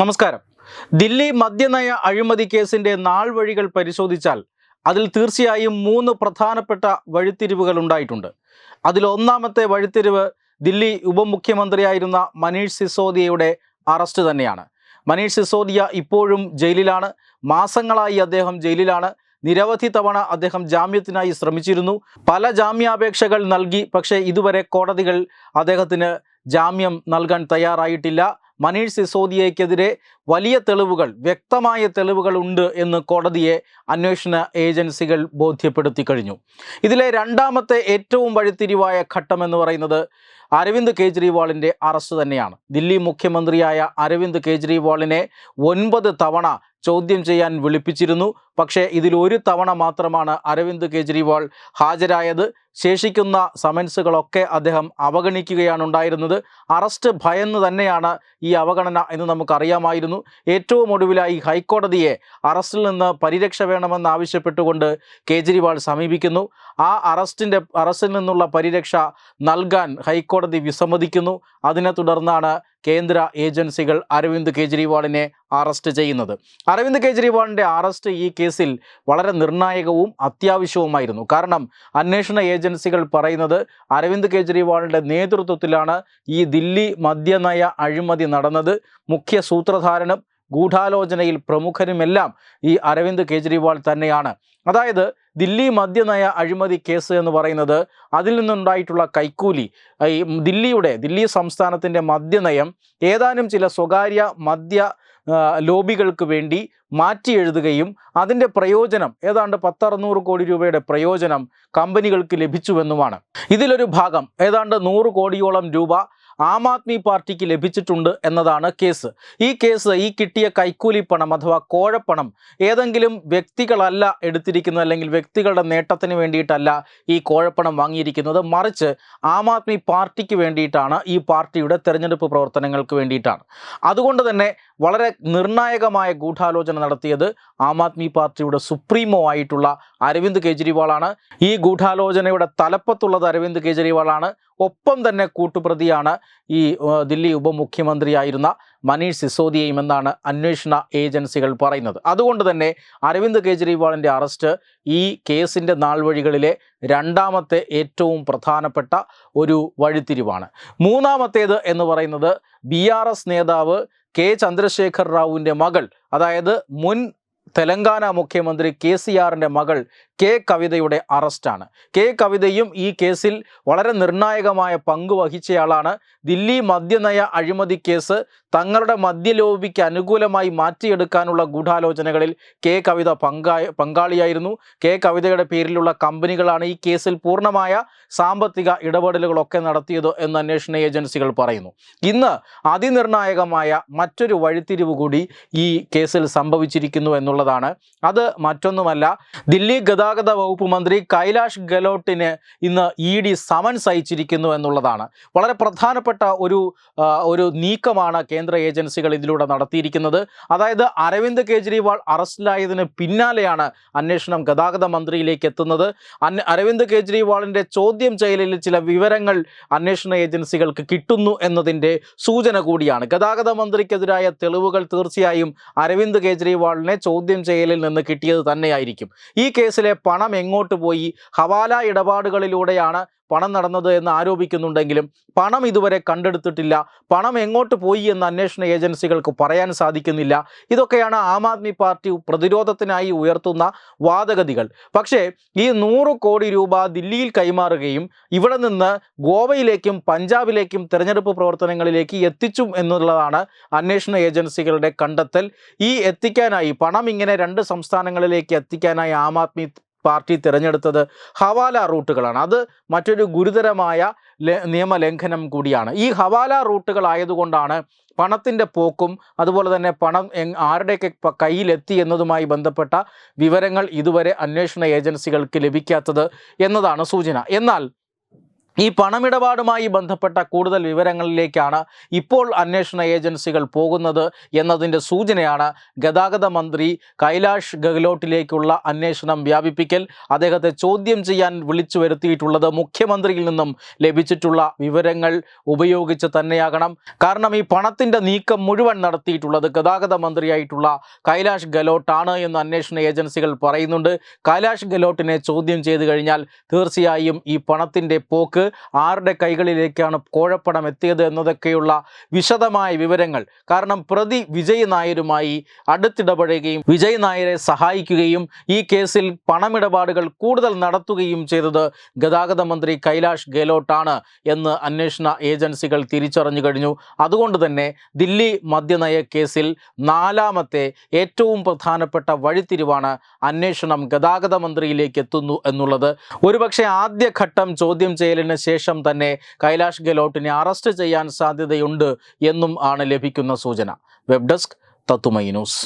നമസ്കാരം. ദില്ലി മദ്യനയ അഴിമതി കേസിന്റെ നാൾ വഴികൾ പരിശോധിച്ചാൽ അതിൽ തീർച്ചയായും മൂന്ന് പ്രധാനപ്പെട്ട വഴിത്തിരിവുകൾ ഉണ്ടായിട്ടുണ്ട്. അതിൽ ഒന്നാമത്തെ വഴിത്തിരിവ് ദില്ലി ഉപമുഖ്യമന്ത്രിയായിരുന്ന മനീഷ് സിസോദിയയുടെ അറസ്റ്റ് തന്നെയാണ്. മനീഷ് സിസോദിയ ഇപ്പോഴും ജയിലിലാണ്. മാസങ്ങളായി അദ്ദേഹം ജയിലിലാണ്. നിരവധി തവണ അദ്ദേഹം ജാമ്യത്തിനായി ശ്രമിച്ചിരുന്നു. പല ജാമ്യാപേക്ഷകൾ നൽകി. പക്ഷേ ഇതുവരെ കോടതികൾ അദ്ദേഹത്തിന് ജാമ്യം നൽകാൻ തയ്യാറായിട്ടില്ല. മനീഷ് സിസോദിയയ്ക്കെതിരെ വലിയ തെളിവുകൾ വ്യക്തമായ തെളിവുകൾ ഉണ്ട് എന്ന് കോടതിയെ അന്വേഷണ ഏജൻസികൾ ബോധ്യപ്പെടുത്തി കഴിഞ്ഞു. ഇതിലെ രണ്ടാമത്തെ ഏറ്റവും വഴിത്തിരിവായ ഘട്ടം എന്ന് പറയുന്നത് അരവിന്ദ് കെജ്രിവാളിന്റെ അറസ്റ്റ് തന്നെയാണ്. ദില്ലി മുഖ്യമന്ത്രിയായ അരവിന്ദ് കേജ്രിവാളിനെ ഒൻപത് തവണ ചോദ്യം ചെയ്യാൻ വിളിപ്പിച്ചിരുന്നു. പക്ഷേ ഇതിൽ ഒരു തവണ മാത്രമാണ് അരവിന്ദ് കെജ്രിവാൾ ഹാജരായത്. ശേഷിക്കുന്ന സമൻസുകളൊക്കെ അദ്ദേഹം അവഗണിക്കുകയാണ് ഉണ്ടായിരുന്നത്. അറസ്റ്റ് ഭയന്ന് തന്നെയാണ് ഈ അവഗണന എന്ന് നമുക്കറിയാമായിരുന്നു. ഏറ്റവും ഒടുവിലായി ഹൈക്കോടതിയെ അറസ്റ്റിൽ നിന്ന് പരിരക്ഷ വേണമെന്ന് ആവശ്യപ്പെട്ടുകൊണ്ട് കേജ്രിവാൾ സമീപിക്കുന്നു. ആ അറസ്റ്റിന്റെ അറസ്റ്റിൽ നിന്നുള്ള പരിരക്ഷ നൽകാൻ ഹൈക്കോടതി വിസമ്മതിക്കുന്നു. അതിനെ തുടർന്നാണ് കേന്ദ്ര ഏജൻസികൾ അരവിന്ദ് കെജ്രിവാളിനെ അറസ്റ്റ് ചെയ്യുന്നത്. അരവിന്ദ് കെജ്രിവാളിന്റെ അറസ്റ്റ് ഈ കേസിൽ വളരെ നിർണായകവും അത്യാവശ്യവുമായിരുന്നു. കാരണം അന്വേഷണ ഏജൻസികൾ പറയുന്നത് അരവിന്ദ് കെജ്രിവാളിന്റെ നേതൃത്വത്തിലാണ് ഈ ദില്ലി മദ്യനയ അഴിമതി നടന്നത്. മുഖ്യ സൂത്രധാരനും ഗൂഢാലോചനയിൽ പ്രമുഖരുമെല്ലാം ഈ അരവിന്ദ് കെജ്രിവാൾ തന്നെയാണ്. അതായത് ദില്ലി മദ്യനയ അഴിമതി കേസ് എന്ന് പറയുന്നത് അതിൽ നിന്നുണ്ടായിട്ടുള്ള കൈക്കൂലി ഈ ദില്ലിയുടെ ദില്ലി സംസ്ഥാനത്തിന്റെ മദ്യനയം ഏതാനും ചില സ്വകാര്യ മദ്യ ലോബികൾക്ക് വേണ്ടി മാറ്റി എഴുതുകയും അതിന്റെ പ്രയോജനം ഏതാണ്ട് പത്തറുന്നൂറ് കോടി രൂപയുടെ പ്രയോജനം കമ്പനികൾക്ക് ലഭിച്ചുവെന്നുമാണ്. ഇതിലൊരു ഭാഗം ഏതാണ്ട് നൂറ് കോടിയോളം രൂപ ആം ആദ്മി പാർട്ടിക്ക് ലഭിച്ചിട്ടുണ്ട് എന്നതാണ് കേസ്. ഈ കേസ് ഈ കിട്ടിയ കൈക്കൂലി പണം അഥവാ കോഴപ്പണം ഏതെങ്കിലും വ്യക്തികളല്ല എടുത്തിരിക്കുന്നത് അല്ലെങ്കിൽ വ്യക്തികളുടെ നേട്ടത്തിന് വേണ്ടിയിട്ടല്ല ഈ കോഴപ്പണം വാങ്ങിയിരിക്കുന്നത്. മറിച്ച് ആം ആദ്മി പാർട്ടിക്ക് വേണ്ടിയിട്ടാണ് ഈ പാർട്ടിയുടെ തെരഞ്ഞെടുപ്പ് പ്രവർത്തനങ്ങൾക്ക് വേണ്ടിയിട്ടാണ്. അതുകൊണ്ട് തന്നെ വളരെ നിർണായകമായ ഗൂഢാലോചന നടത്തിയത് ആം ആദ്മി പാർട്ടിയുടെ സുപ്രീമോ ആയിട്ടുള്ള അരവിന്ദ് കെജ്രിവാളാണ്. ഈ ഗൂഢാലോചനയുടെ തലപ്പത്തുള്ളത് അരവിന്ദ് കെജ്രിവാളാണ്. ഒപ്പം തന്നെ കൂട്ടുപ്രതിയാണ് ഈ ദില്ലി ഉപമുഖ്യമന്ത്രിയായിരുന്ന മനീഷ് സിസോദിയയും എന്നാണ് അന്വേഷണ ഏജൻസികൾ പറയുന്നത്. അതുകൊണ്ട് തന്നെ അരവിന്ദ് കെജ്രിവാളിന്റെ അറസ്റ്റ് ഈ കേസിന്റെ നാൾവഴികളിലെ രണ്ടാമത്തെ ഏറ്റവും പ്രധാനപ്പെട്ട ഒരു വഴിത്തിരിവാണ്. മൂന്നാമത്തേത് എന്ന് പറയുന്നത് ബി നേതാവ് കെ ചന്ദ്രശേഖർ റാവുവിന്റെ മകൾ അതായത് മുൻ തെലങ്കാന മുഖ്യമന്ത്രി കെ സി ആറിന്റെ മകൾ കെ കവിതയുടെ അറസ്റ്റാണ്. കെ കവിതയും ഈ കേസിൽ വളരെ നിർണായകമായ പങ്ക് വഹിച്ചയാളാണ്. ദില്ലി മദ്യനയ അഴിമതി കേസ് തങ്ങളുടെ മദ്യലോബിക്ക് അനുകൂലമായി മാറ്റിയെടുക്കാനുള്ള ഗൂഢാലോചനകളിൽ കെ കവിത പങ്കായ പങ്കാളിയായിരുന്നു. കെ കവിതയുടെ പേരിലുള്ള കമ്പനികളാണ് ഈ കേസിൽ പൂർണമായ സാമ്പത്തിക ഇടപെടലുകളൊക്കെ നടത്തിയത് എന്ന് അന്വേഷണ ഏജൻസികൾ പറയുന്നു. ഇന്ന് അതിനിർണായകമായ മറ്റൊരു വഴിത്തിരിവ് കൂടി ഈ കേസിൽ സംഭവിച്ചിരിക്കുന്നു എന്നുള്ളതാണ് അത് മറ്റൊന്നുമല്ല ദില്ലി ഗതാഗത വകുപ്പ് മന്ത്രി കൈലാഷ് ഗെലോട്ടിന് ഇന്ന് ഇ ഡി സമൻസ് അയച്ചിരിക്കുന്നു എന്നുള്ളതാണ്. വളരെ പ്രധാനപ്പെട്ട ഒരു ഒരു നീക്കമാണ് കേന്ദ്ര ഏജൻസികൾ ഇതിലൂടെ നടത്തിയിരിക്കുന്നത്. അതായത് അരവിന്ദ് കെജ്രിവാൾ അറസ്റ്റിലായതിന് പിന്നാലെയാണ് അന്വേഷണം ഗതാഗത മന്ത്രിയിലേക്ക് എത്തുന്നത്. അരവിന്ദ് കെജ്രിവാളിന്റെ ചോദ്യം ചെയ്യലിൽ ചില വിവരങ്ങൾ അന്വേഷണ ഏജൻസികൾക്ക് കിട്ടുന്നു എന്നതിന്റെ സൂചന കൂടിയാണ്. ഗതാഗത മന്ത്രിക്കെതിരായ തെളിവുകൾ തീർച്ചയായും അരവിന്ദ് കെജ്രിവാളിനെ ചോദ്യം ചെയ്യലിൽ നിന്ന് കിട്ടിയത് തന്നെയായിരിക്കും. ഈ കേസിലെ പണം എങ്ങോട്ട് പോയി? ഹവാല ഇടപാടുകളിലൂടെയാണ് പണം നടന്നത് എന്ന് ആരോപിക്കുന്നുണ്ടെങ്കിലും പണം ഇതുവരെ കണ്ടെടുത്തിട്ടില്ല. പണം എങ്ങോട്ട് പോയി എന്ന് അന്വേഷണ ഏജൻസികൾക്ക് പറയാൻ സാധിക്കുന്നില്ല. ഇതൊക്കെയാണ് ആം ആദ്മി പാർട്ടി പ്രതിരോധത്തിനായി ഉയർത്തുന്ന വാദഗതികൾ. പക്ഷേ ഈ നൂറ് കോടി രൂപ ദില്ലിയിൽ കൈമാറുകയും ഇവിടെ നിന്ന് ഗോവയിലേക്കും പഞ്ചാബിലേക്കും തെരഞ്ഞെടുപ്പ് പ്രവർത്തനങ്ങളിലേക്ക് എത്തിച്ചു എന്നുള്ളതാണ് അന്വേഷണ ഏജൻസികളുടെ കണ്ടെത്തൽ. ഈ എത്തിക്കാനായി പണം ഇങ്ങനെ രണ്ട് സംസ്ഥാനങ്ങളിലേക്ക് എത്തിക്കാനായി ആം ആദ്മി പാർട്ടി തിരഞ്ഞെടുത്തത് ഹവാല റൂട്ടുകളാണ്. അത് മറ്റൊരു ഗുരുതരമായ നിയമലംഘനം കൂടിയാണ്. ഈ ഹവാല റൂട്ടുകൾ ആയതുകൊണ്ടാണ് പണത്തിന്റെ പോക്കും അതുപോലെ തന്നെ പണം ആരുടെയൊക്കെ കയ്യിലെത്തി എന്നതുമായി ബന്ധപ്പെട്ട വിവരങ്ങൾ ഇതുവരെ അന്വേഷണ ഏജൻസികൾക്ക് ലഭിക്കാത്തത് എന്നതാണ് സൂചന. എന്നാൽ ഈ പണമിടപാടുമായി ബന്ധപ്പെട്ട കൂടുതൽ വിവരങ്ങളിലേക്കാണ് ഇപ്പോൾ അന്വേഷണ ഏജൻസികൾ പോകുന്നത് എന്നതിന്റെ സൂചനയാണ് ഗതാഗത മന്ത്രി കൈലാഷ് ഗെഹ്ലോട്ടിലേക്കുള്ള അന്വേഷണം വ്യാപിപ്പിക്കൽ. അദ്ദേഹത്തെ ചോദ്യം ചെയ്യാൻ വിളിച്ചു വരുത്തിയിട്ടുള്ളത് മുഖ്യമന്ത്രിയിൽ നിന്നും ലഭിച്ചിട്ടുള്ള വിവരങ്ങൾ ഉപയോഗിച്ച് തന്നെയാകണം. കാരണം ഈ പണത്തിന്റെ നീക്കം മുഴുവൻ നടത്തിയിട്ടുള്ളത് ഗതാഗത മന്ത്രിയായിട്ടുള്ള കൈലാഷ് ഗെഹ്ലോട്ടാണ് എന്ന് അന്വേഷണ ഏജൻസികൾ പറയുന്നുണ്ട്. കൈലാഷ് ഗെഹ്ലോട്ടിനെ ചോദ്യം ചെയ്തു കഴിഞ്ഞാൽ തീർച്ചയായും ഈ പണത്തിന്റെ പോക്ക് ആരുടെ കൈകളിലേക്കാണ് കോഴപ്പണം എത്തിയത് എന്നതൊക്കെയുള്ള വിശദമായ വിവരങ്ങൾ. കാരണം പ്രതി വിജയ് നായരുമായി അടുത്തിടപഴകുകയും വിജയ് നായരെ സഹായിക്കുകയും ഈ കേസിൽ പണമിടപാടുകൾ കൂടുതൽ നടത്തുകയും ചെയ്തത് ഗതാഗത മന്ത്രി കൈലാഷ് ഗെഹ്ലോട്ടാണ് എന്ന് അന്വേഷണ ഏജൻസികൾ തിരിച്ചറിഞ്ഞു കഴിഞ്ഞു. അതുകൊണ്ട് തന്നെ ദില്ലി മദ്യനയ കേസിൽ നാലാമത്തെ ഏറ്റവും പ്രധാനപ്പെട്ട വഴിത്തിരിവാണ് അന്വേഷണം ഗതാഗത മന്ത്രിയിലേക്ക് എത്തുന്നു എന്നുള്ളത്. ഒരുപക്ഷെ ആദ്യഘട്ടം ചോദ്യം ചെയ്യലിന് ശേഷം തന്നെ കൈലാഷ് ഗെലോട്ടിനെ അറസ്റ്റ് ചെയ്യാൻ സാധ്യതയുണ്ട് എന്നും ആണ് ലഭിക്കുന്ന സൂചന. വെബ് ഡെസ്ക് തത്തുമൈ ന്യൂസ്.